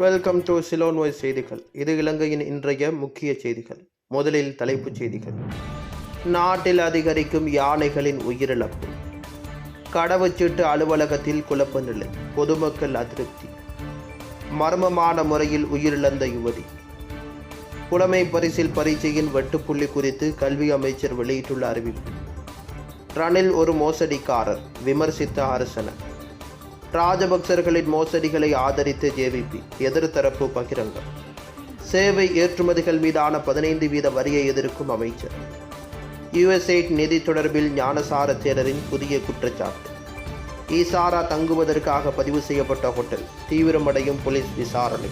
Welcome to சிலோன்வாய் செய்திகள் இது இலங்கையின் இன்றைய முக்கிய செய்திகள். முதலில் தலைப்புச் செய்திகள். நாட்டில் அதிகரிக்கும் யானைகளின் உயிரிழப்பு. கடவுச்சீட்டு அலுவலகத்தில் குழப்ப நிலை. பொதுமக்கள் அதிருப்தி. மர்மமான முறையில் உயிரிழந்த யுவதி. புலமை பரிசில் பரீட்சையின் வெட்டுப்புள்ளி குறித்து கல்வி அமைச்சர் வெளியிட்டுள்ள அறிவிப்பு. ரணில் ஒரு மோசடிக்காரர். விமர்சித்த அரசனர். ராஜபக்சர்களின் மோசடிகளை ஆதரித்து ஜேவிபி எதிர்த்தரப்பு பகிரங்கம். சேவை ஏற்றுமதிகள் மீதான பதினைந்து வீத வரியை எதிர்க்கும் அமைச்சர். யுஎஸ்ஐட் நிதி தொடர்பில் ஞானசார தேரரின் புதிய குற்றச்சாட்டு. ஈசாரா தங்குவதற்காக பதிவு செய்யப்பட்ட ஹோட்டல் தீவிரமடையும் போலீஸ் விசாரணை.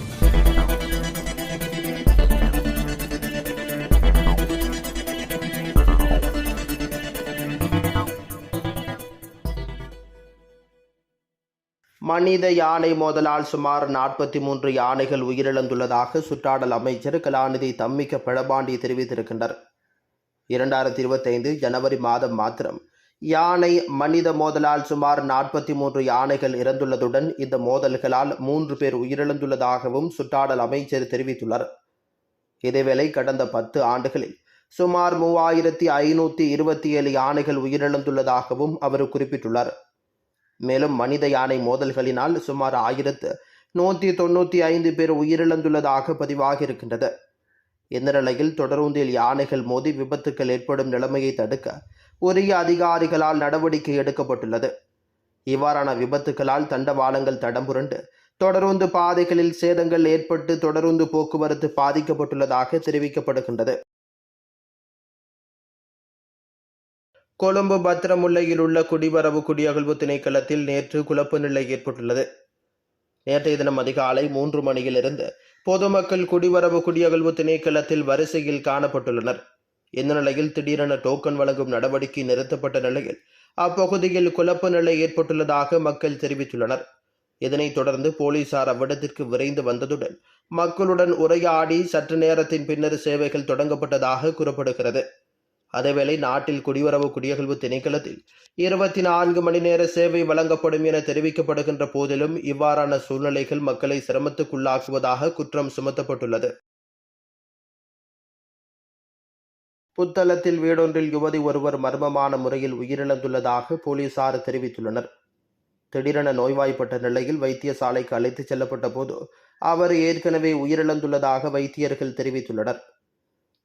மனித யானை மோதலால் சுமார் நாற்பத்தி மூன்று யானைகள் உயிரிழந்துள்ளதாக சுற்றாடல் அமைச்சர் கலாநிதி தம்மிக்க பெழபாண்டி தெரிவித்திருக்கின்றார். இரண்டாயிரத்தி இருபத்தைந்து ஜனவரி மாதம் மாத்திரம் யானை மனித மோதலால் சுமார் நாற்பத்தி மூன்று யானைகள் இறந்துள்ளதுடன் இந்த மோதல்களால் மூன்று பேர் உயிரிழந்துள்ளதாகவும் சுற்றாடல் அமைச்சர் தெரிவித்துள்ளார். இதேவேளை கடந்த பத்து ஆண்டுகளில் சுமார் மூவாயிரத்தி ஐநூற்றி இருபத்தி ஏழு யானைகள் உயிரிழந்துள்ளதாகவும் அவர் குறிப்பிட்டுள்ளார். மேலும் மனித யானை மோதல்களினால் சுமார் ஆயிரத்து நூற்றி தொண்ணூற்றி ஐந்து பேர் உயிரிழந்துள்ளதாக பதிவாகியிருக்கின்றது இருக்கின்றது. இந்த நிலையில் தொடரூந்தில் யானைகள் மோதி விபத்துக்கள் ஏற்படும் நிலைமையை தடுக்க உரிய அதிகாரிகளால் நடவடிக்கை எடுக்கப்பட்டுள்ளது. இவ்வாறான விபத்துக்களால் தண்டவாளங்கள் தடம்புரண்டு தொடருந்து பாதைகளில் சேதங்கள் ஏற்பட்டு தொடருந்து போக்குவரத்து பாதிக்கப்பட்டுள்ளதாக தெரிவிக்கப்படுகின்றது. கொழும்பு பத்திரமுல்லையில் உள்ள குடிவரவு குடியகழ்வு திணைக்களத்தில் நேற்று குழப்ப நிலை ஏற்பட்டுள்ளது. நேற்றைய தினம் அதிகாலை மூன்று மணியிலிருந்து பொதுமக்கள் குடிவரவு குடியகழ்வு திணைக்களத்தில் வரிசையில் காணப்பட்டுள்ளனர். இந்த நிலையில் திடீரென டோக்கன் வழங்கும் நடவடிக்கை நிறுத்தப்பட்ட நிலையில் அப்பகுதியில் குழப்ப நிலை ஏற்பட்டுள்ளதாக மக்கள் தெரிவித்துள்ளனர். இதனைத் தொடர்ந்து போலீசார் அவ்விடத்திற்கு விரைந்து வந்ததுடன் மக்களுடன் உரையாடி சற்று நேரத்தின் பின்னர் சேவைகள் தொடங்கப்பட்டதாக கூறப்படுகிறது. அதேவேளை நாட்டில் குடிவரவு குடியகழ்வு திணைக்களத்தில் இருபத்தி நான்கு மணி நேர சேவை வழங்கப்படும் என தெரிவிக்கப்படுகின்ற போதிலும் இவ்வாறான சூழ்நிலைகள் மக்களை சிரமத்துக்குள்ளாக்குவதாக குற்றம் சுமத்தப்பட்டுள்ளது. புத்தளத்தில் வீடொன்றில் யுவதி ஒருவர் மர்மமான முறையில் உயிரிழந்துள்ளதாக போலீசார் தெரிவித்துள்ளனர். திடீரென நோய்வாய்ப்பட்ட நிலையில் வைத்தியசாலைக்கு அழைத்துச் செல்லப்பட்ட போது அவர் ஏற்கனவே உயிரிழந்துள்ளதாக வைத்தியர்கள் தெரிவித்துள்ளனர்.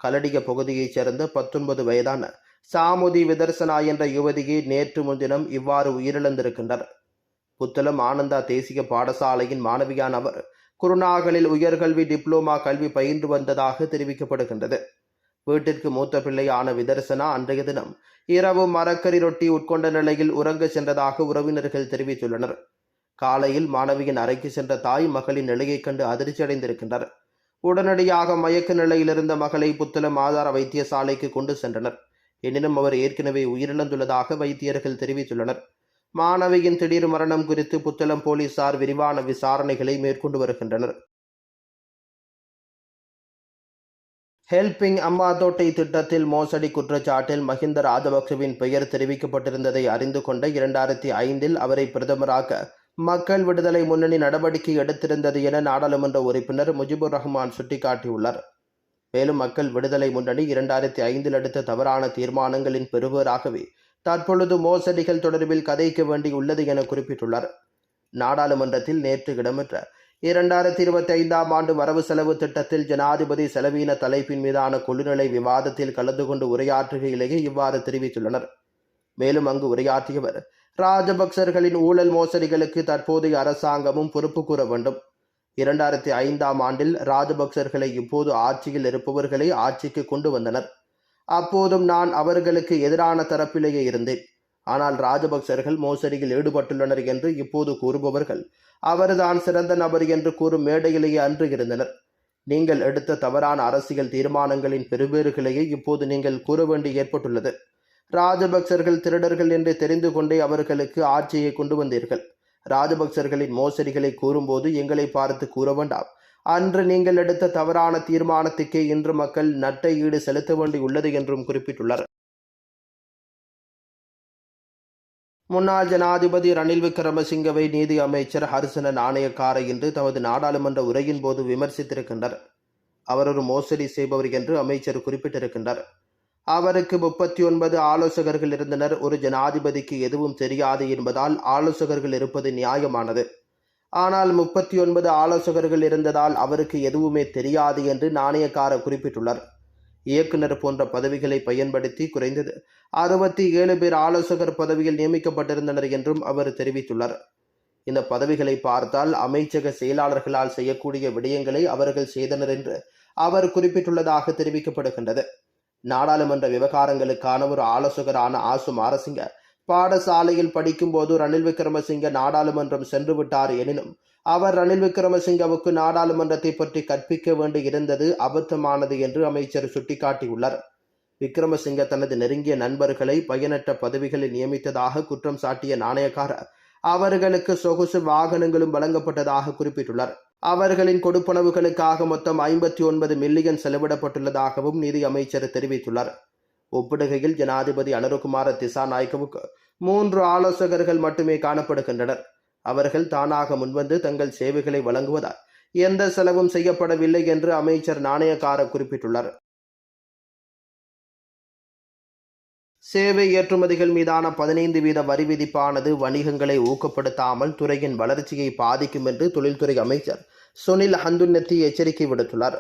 கலடிக பகுதியைச் சேர்ந்த பத்தொன்பது வயதான சாமுதி விதர்சனா என்ற யுவதியை நேற்று முன்தினம் இவ்வாறு உயிரிழந்திருக்கின்றனர் புத்தளம் ஆனந்தா தேசிய பாடசாலையின் மாணவியான அவர் குருநாகலில் உயர்கல்வி டிப்ளோமா கல்வி பயின்று வந்ததாக தெரிவிக்கப்படுகின்றது. வீட்டிற்கு மூத்த பிள்ளையான விதர்சனா அன்றைய தினம் இரவு மரக்கறி ரொட்டி உட்கொண்ட நிலையில் உறங்க சென்றதாக உறவினர்கள் தெரிவித்துள்ளனர். காலையில் மாணவியின் அறைக்கு சென்ற தாய் மகளின் நிலையைக் கண்டு அதிர்ச்சியடைந்திருக்கின்றனர் உடனடியாக மயக்க நிலையில் இருந்த மகளை புத்தளம் ஆதார வைத்தியசாலைக்கு கொண்டு சென்றனர். எனினும் அவர் ஏற்கனவே உயிரிழந்துள்ளதாக வைத்தியர்கள் தெரிவித்துள்ளனர். மாணவியின் திடீர் மரணம் குறித்து புத்தளம் போலீசார் விரிவான விசாரணைகளை மேற்கொண்டு வருகின்றனர். ஹெல்பிங் அம்மாதோட்டை திட்டத்தில் மோசடி குற்றச்சாட்டில் மஹிந்த ராஜபக்சவின் பெயர் தெரிவிக்கப்பட்டிருந்ததை அறிந்து கொண்ட இரண்டாயிரத்தி ஐந்தில் அவரை பிரதமராக மக்கள் விடுதலை முன்னணி நடவடிக்கை எடுத்திருந்தது என நாடாளுமன்ற உறுப்பினர் முஜிபுர் ரஹ்மான் சுட்டிக்காட்டியுள்ளார். மேலும் மக்கள் விடுதலை முன்னணி இரண்டாயிரத்தி ஐந்தில் எடுத்த தவறான தீர்மானங்களின் பெறுவராகவே தற்பொழுது மோசடிகள் தொடர்பில் கதைக்க வேண்டியுள்ளது என குறிப்பிட்டுள்ளார். நாடாளுமன்றத்தில் நேற்று இடம்பெற்ற இரண்டாயிரத்தி இருபத்தி ஐந்தாம் ஆண்டு வரவு செலவு திட்டத்தில் ஜனாதிபதி செலவீன தலைப்பின் மீதான குழுநிலை விவாதத்தில் கலந்து கொண்டு உரையாற்றுகையிலேயே இவ்வாறு தெரிவித்துள்ளனர். மேலும் அங்கு உரையாற்றியவர் ராஜபக்சர்களின் ஊழல் மோசடிகளுக்கு தற்போதைய அரசாங்கமும் பொறுப்பு கூற வேண்டும். இரண்டாயிரத்தி ஐந்தாம் ஆண்டில் ராஜபக்சர்களை இப்போது ஆட்சியில் இருப்பவர்களை ஆட்சிக்கு கொண்டு வந்தனர். அப்போதும் நான் அவர்களுக்கு எதிரான தரப்பிலேயே இருந்தேன். ஆனால் ராஜபக்சர்கள் மோசடியில் ஈடுபட்டுள்ளனர் என்று இப்போது கூறுபவர்கள் அவர்தான் சிறந்த நபர் என்று கூறும் மேடையிலேயே அன்று இருந்தனர். நீங்கள் எடுத்த தவறான அரசியல் தீர்மானங்களின் பெருவேறுகளையே இப்போது நீங்கள் கூற வேண்டி ஏற்பட்டுள்ளது. ராஜபக்சர்கள் திருடர்கள் என்று தெரிந்து கொண்டே அவர்களுக்கு ஆட்சியை கொண்டு வந்தீர்கள். ராஜபக்சர்களின் மோசடிகளை கூறும்போது எங்களை பார்த்து கூற வேண்டாம். அன்று நீங்கள் எடுத்த தவறான தீர்மானத்துக்கே இன்று மக்கள் நட்டை ஈடு செலுத்த வேண்டியுள்ளது என்றும் குறிப்பிட்டுள்ளார் முன்னாள் ஜனாதிபதி ரணில் விக்ரமசிங்கவை நீதி அமைச்சர் ஹரிசன நாணயக்கார இன்று தமது நாடாளுமன்ற உரையின் போது விமர்சித்திருக்கின்றார் அவர் ஒரு மோசடி செய்பவர் என்று அமைச்சர் குறிப்பிட்டிருக்கின்றார். அவருக்கு முப்பத்தி ஒன்பது ஆலோசகர்கள் இருந்தனர். ஒரு ஜனாதிபதிக்கு எதுவும் தெரியாது என்பதால் ஆலோசகர்கள் இருப்பது நியாயமானது. ஆனால் முப்பத்தி ஒன்பது ஆலோசகர்கள் இருந்ததால் அவருக்கு எதுவுமே தெரியாது என்று நாணயக்காரர் குறிப்பிட்டுள்ளார். இயக்குனர் போன்ற பதவிகளை பயன்படுத்தி குறைந்தது அறுபத்தி ஏழு பேர் ஆலோசகர் பதவியில் நியமிக்கப்பட்டிருந்தனர் என்றும் அவர் தெரிவித்துள்ளார். இந்த பதவிகளை பார்த்தால் அமைச்சக செயலாளர்களால் செய்யக்கூடிய விடயங்களை அவர்கள் செய்தனர் என்று அவர் குறிப்பிட்டுள்ளதாக தெரிவிக்கப்படுகின்றது. நாடாளுமன்ற விவகாரங்களுக்கான ஒரு ஆலோசகரான ஆசு மாரசிங்க பாடசாலையில் படிக்கும்போது ரணில் விக்ரமசிங்க நாடாளுமன்றம் சென்று விட்டார் எனினும் அவர் ரணில் விக்ரமசிங்கவுக்கு நாடாளுமன்றத்தை பற்றி கற்பிக்க வேண்டி இருந்தது அபத்தமானது என்று அமைச்சர் சுட்டிக்காட்டியுள்ளார். விக்ரமசிங்க தனது நெருங்கிய நண்பர்களை பயனற்ற பதவிகளில் நியமித்ததாக குற்றம் சாட்டிய நாணயக்காரர் அவர்களுக்கு சொகுசு வாகனங்களும் வழங்கப்பட்டதாக குறிப்பிட்டுள்ளார். அவர்களின் கொடுப்பனவுகளுக்காக மொத்தம் ஐம்பத்தி ஒன்பது மில்லியன் செலவிடப்பட்டுள்ளதாகவும் நிதி அமைச்சர் தெரிவித்துள்ளார். ஒப்பிடுகையில் ஜனாதிபதி அனுரகுமார திசாநாயக்கவுக்கு மூன்று ஆலோசகர்கள் மட்டுமே காணப்படுகின்றனர். அவர்கள் தானாக முன்வந்து தங்கள் சேவைகளை வழங்குவதால் எந்த செலவும் செய்யப்படவில்லை என்று அமைச்சர் நாணயக்கார குறிப்பிட்டுள்ளார். சேவை ஏற்றுமதிகள் மீதான பதினைந்து வீத வரி விதிப்பானது வணிகங்களை ஊக்கப்படுத்தாமல் துறையின் வளர்ச்சியை பாதிக்கும் என்று தொழில்துறை அமைச்சர் சுனில் ஹந்துநெத்தி எச்சரிக்கை விடுத்துள்ளார்.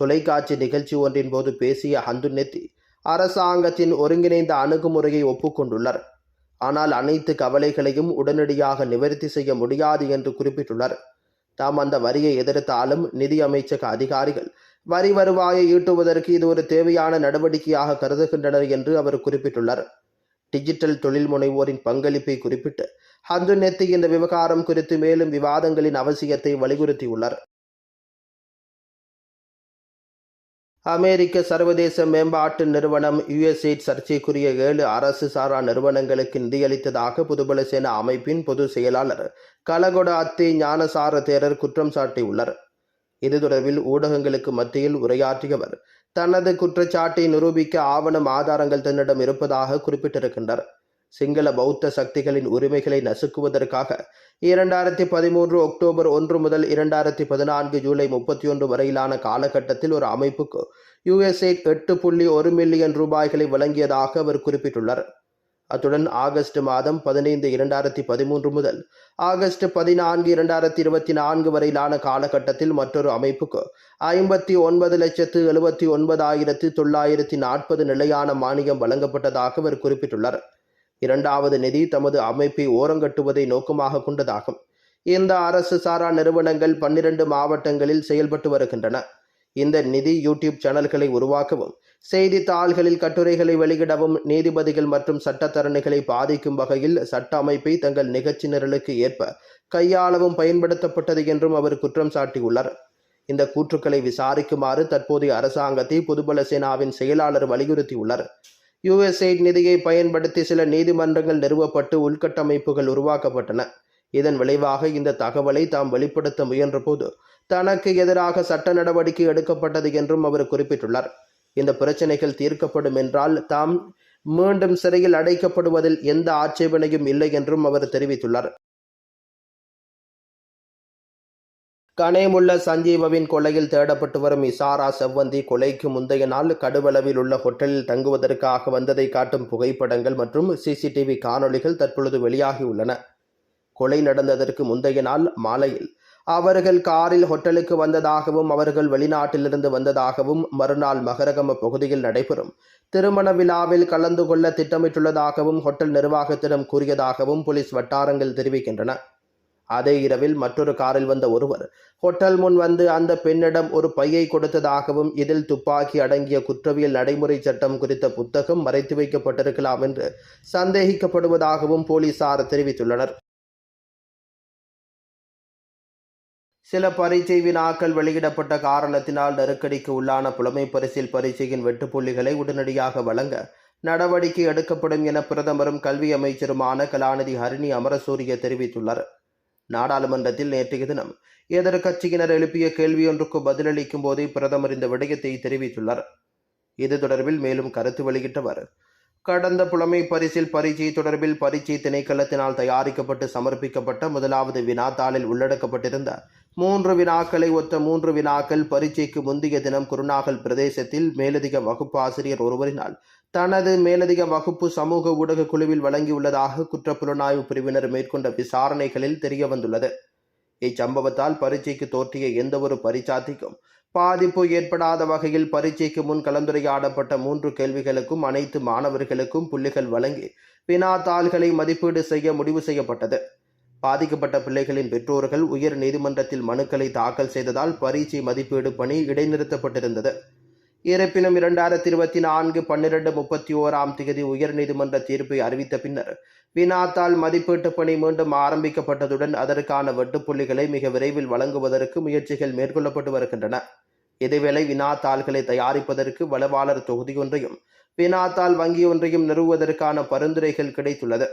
தொலைக்காட்சி நிகழ்ச்சி ஒன்றின் போது பேசிய ஹந்துநெத்தி அரசாங்கத்தின் ஒருங்கிணைந்த அணுகுமுறையை ஒப்புக்கொண்டுள்ளார். ஆனால் அனைத்து கவலைகளையும் உடனடியாக நிவர்த்தி செய்ய முடியாது என்று குறிப்பிட்டுள்ளார். தாம் அந்த வரியை எதிர்த்தாலும் நிதி அமைச்சக அதிகாரிகள் வரி வருவாயை ஈட்டுவதற்கு இது ஒரு தேவையான நடவடிக்கையாக கருதுகின்றனர் என்று அவர் குறிப்பிட்டுள்ளார். டிஜிட்டல் தொழில் முனைவோரின் பங்களிப்பை குறிப்பிட்டு ஹந்து நெத்தி இந்த விவகாரம் குறித்து மேலும் விவாதங்களின் அவசியத்தை வலியுறுத்தியுள்ளார். அமெரிக்க சர்வதேச மேம்பாட்டு நிறுவனம் யுஎஸ்எய்ட் சர்ச்சைக்குரிய ஏழு அரசு சாரா நிறுவனங்களுக்கு நிதியளித்ததாக புதுபலசேன அமைப்பின் பொதுச் செயலாளர் கலகொட அத்தே ஞானசார தேரர் குற்றம் சாட்டியுள்ளார். இது தொடர்பில் ஊடகங்களுக்கு மத்தியில் உரையாற்றியவர். தனது குற்றச்சாட்டை நிரூபிக்க ஆவணம் ஆதாரங்கள் தன்னிடம் இருப்பதாக குறிப்பிட்டிருக்கின்றார். சிங்கள பௌத்த சக்திகளின் உரிமைகளை நசுக்குவதற்காக இரண்டாயிரத்தி பதிமூன்று அக்டோபர் ஒன்று முதல் இரண்டாயிரத்தி பதினான்கு ஜூலை முப்பத்தி ஒன்று வரையிலான காலகட்டத்தில் ஒரு அமைப்புக்கு யுஎஸ்ஏ எட்டு புள்ளி ஒரு மில்லியன் ரூபாய்களை வழங்கியதாக அவர் குறிப்பிட்டுள்ளார். அத்துடன் ஆகஸ்ட் மாதம் பதினைந்து இரண்டாயிரத்தி பதிமூன்று முதல் ஆகஸ்ட் பதினான்கு இரண்டாயிரத்தி இருபத்தி நான்கு வரையிலான காலகட்டத்தில் மற்றொரு அமைப்புக்கு ஐம்பத்தி ஒன்பது லட்சத்து எழுபத்தி ஒன்பதாயிரத்து தொள்ளாயிரத்தி நாற்பது நிலையான மானியம் வழங்கப்பட்டதாக அவர் குறிப்பிட்டுள்ளார். இரண்டாவது நிதி தமது அமைப்பை ஓரங்கட்டுவதை நோக்கமாக கொண்டதாகும். இந்த அரசு சாரா நிறுவனங்கள் பன்னிரண்டு மாவட்டங்களில் செயல்பட்டு வருகின்றன. இந்த நிதி யூடியூப் சேனல்களை உருவாக்கவும் செய்தித்தாள்களில் கட்டுரைகளை வெளியிடவும் நீதிபதிகள் மற்றும் சட்டத்தரணிகளை பாதிக்கும் வகையில் சட்ட அமைப்பை தங்கள் நிகழ்ச்சி நிரலுக்கு ஏற்ப கையாளவும் பயன்படுத்தப்பட்டது என்றும் அவர் குற்றம் சாட்டியுள்ளார். இந்த கூற்றுக்களை விசாரிக்குமாறு தற்போதைய அரசாங்கத்தை பொதுபல சேனாவின் செயலாளர் வலியுறுத்தியுள்ளார். யுஎஸ்ஐட் நிதியை பயன்படுத்தி சில நீதிமன்றங்கள் நிறுவப்பட்டு உள்கட்டமைப்புகள் உருவாக்கப்பட்டன. இதன் விளைவாக இந்த தகவலை தாம் வெளிப்படுத்த முயன்றபோது தனக்கு எதிராக சட்ட நடவடிக்கை எடுக்கப்பட்டது என்றும் அவர் குறிப்பிட்டுள்ளார். இந்த பிரச்சனைகள் தீர்க்கப்படும் என்றால் தாம் மீண்டும் சிறையில் அடைக்கப்படுவதில் எந்த ஆட்சேபனையும் இல்லை என்றும் அவர் தெரிவித்துள்ளார். கனேமுள்ள சஞ்சீவவின் கொலையில் தேடப்பட்டு வரும் இசாரா செவ்வந்தி கொலைக்கு முந்தைய நாள் கடுவளவில் உள்ள ஹோட்டலில் தங்குவதற்காக வந்ததை காட்டும் புகைப்படங்கள் மற்றும் சிசிடிவி காணொளிகள் தற்பொழுது வெளியாகியுள்ளன கொலை நடந்ததற்கு முந்தைய நாள் மாலையில் அவர்கள் காரில் ஹோட்டலுக்கு வந்ததாகவும் அவர்கள் வெளிநாட்டிலிருந்து வந்ததாகவும் மறுநாள் மகரகம பகுதியில் நடைபெறும். திருமண விழாவில் கலந்து கொள்ள திட்டமிட்டுள்ளதாகவும் ஹோட்டல் நிர்வாகத்திடம் கூறியதாகவும் போலீஸ் வட்டாரங்கள் தெரிவிக்கின்றன. அதே இரவில் மற்றொரு காரில் வந்த ஒருவர் ஹோட்டல் முன் வந்து அந்த பெண்ணிடம் ஒரு பையை கொடுத்ததாகவும் இதில் துப்பாக்கி அடங்கிய குற்றவியல் நடைமுறை சட்டம் குறித்த புத்தகம் மறைத்து வைக்கப்பட்டிருக்கலாம் என்று சந்தேகிக்கப்படுவதாகவும் போலீசார் தெரிவித்துள்ளனர். சில பரீட்சை வினாக்கள் வெளியிடப்பட்ட காரணத்தினால் நெருக்கடிக்கு உள்ளான புலமை பரிசில் பரீட்சையின் வெட்டுப்புள்ளிகளை உடனடியாக வழங்க நடவடிக்கை எடுக்கப்படும் என பிரதமரும் கல்வி அமைச்சருமான கலாநிதி ஹரிணி அமரசூரிய தெரிவித்துள்ளார். நாடாளுமன்றத்தில் நேற்றைய தினம் எதிர்கட்சியினர் எழுப்பிய கேள்வியொன்றுக்கு பதிலளிக்கும் போதே பிரதமர் இந்த விடயத்தை தெரிவித்துள்ளார். இது தொடர்பில் மேலும் கருத்து வெளியிட்டவர் கடந்த புலமை பரிசில் பரீட்சை தொடர்பில் பரீட்சை திணைக்களத்தினால் தயாரிக்கப்பட்டு சமர்ப்பிக்கப்பட்ட முதலாவது வினாத்தாளில் உள்ளடக்கப்பட்டிருந்த மூன்று வினாக்களை ஒத்த மூன்று வினாக்கள் பரீட்சைக்கு முந்தைய தினம் குருநாகல் பிரதேசத்தில் மேலதிக வகுப்பு ஆசிரியர் ஒருவரினால் தனது மேலதிக வகுப்பு சமூக ஊடக குழுவில் வழங்கியுள்ளதாக குற்றப்புலனாய்வு பிரிவினர் மேற்கொண்ட விசாரணைகளில் தெரியவந்துள்ளது. இச்சம்பவத்தால் பரீட்சைக்கு தோற்றிய எந்தவொரு பரீட்சார்த்திக்கும் பாதிப்பு ஏற்படாத வகையில் பரீட்சைக்கு முன் கலந்துரையாடப்பட்ட மூன்று கேள்விகளுக்கும் அனைத்து மாணவர்களுக்கும் புள்ளிகள் வழங்கி வினாத்தாள்களை மதிப்பீடு செய்ய முடிவு செய்யப்பட்டது. பாதிக்கப்பட்ட பிள்ளைகளின் பெற்றோர்கள் உயர் நீதிமன்றத்தில் மனுக்களை தாக்கல் செய்ததால் பரீட்சை மதிப்பீடு பணி இடைநிறுத்தப்பட்டிருந்தது. இருப்பினும் இரண்டாயிரத்தி இருபத்தி நான்கு பன்னிரண்டு முப்பத்தி ஓராம் தேதி உயர்நீதிமன்ற தீர்ப்பை அறிவித்த பின்னர் வினாத்தாள் மதிப்பீட்டு பணி மீண்டும் ஆரம்பிக்கப்பட்டதுடன் அதற்கான வெட்டுப்புள்ளிகளை மிக விரைவில் வழங்குவதற்கு முயற்சிகள் மேற்கொள்ளப்பட்டு வருகின்றன. இதேவேளை வினாத்தாள்களை தயாரிப்பதற்கு வளவாளர் தொகுதியொன்றையும் வினாத்தாள் வங்கியொன்றையும் நிறுவுவதற்கான பரிந்துரைகள் கிடைத்துள்ளது.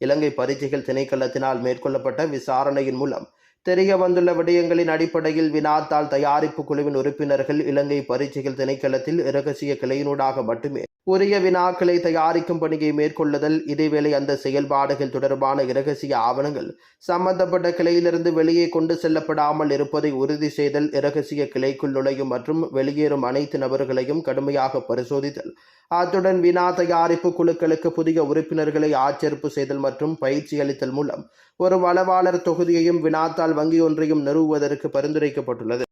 இலங்கை பரீட்சைகள் திணைக்களத்தினால் மேற்கொள்ளப்பட்ட விசாரணையின் மூலம் தெரிய வந்துள்ள விடயங்களின் அடிப்படையில் வினாத்தாள் தயாரிப்பு குழுவின் உறுப்பினர்கள் இலங்கை பரீட்சைகள் திணைக்களத்தில் இரகசிய கிளையினூடாக மட்டுமே உரிய வினாக்களை தயாரிக்கும் பணியை மேற்கொள்ளுதல் இதேவேளை அந்த செயல்பாடுகள் தொடர்பான இரகசிய ஆவணங்கள் சம்பந்தப்பட்ட கிளையிலிருந்து வெளியே கொண்டு செல்லப்படாமல் இருப்பதை உறுதி செய்தல் இரகசிய கிளைக்குள் நுழையும் மற்றும் வெளியேறும் அனைத்து நபர்களையும் கடுமையாக பரிசோதித்தல். அத்துடன் வினா தயாரிப்பு குழுக்களுக்கு புதிய உறுப்பினர்களை ஆட்சேர்ப்பு செய்தல் மற்றும் பயிற்சி அளித்தல் மூலம் ஒரு வளவாளர் தொகுதியையும் வினாத்தாள் வங்கி ஒன்றையும் நிறுவுவதற்கு பரிந்துரைக்கப்பட்டுள்ளது.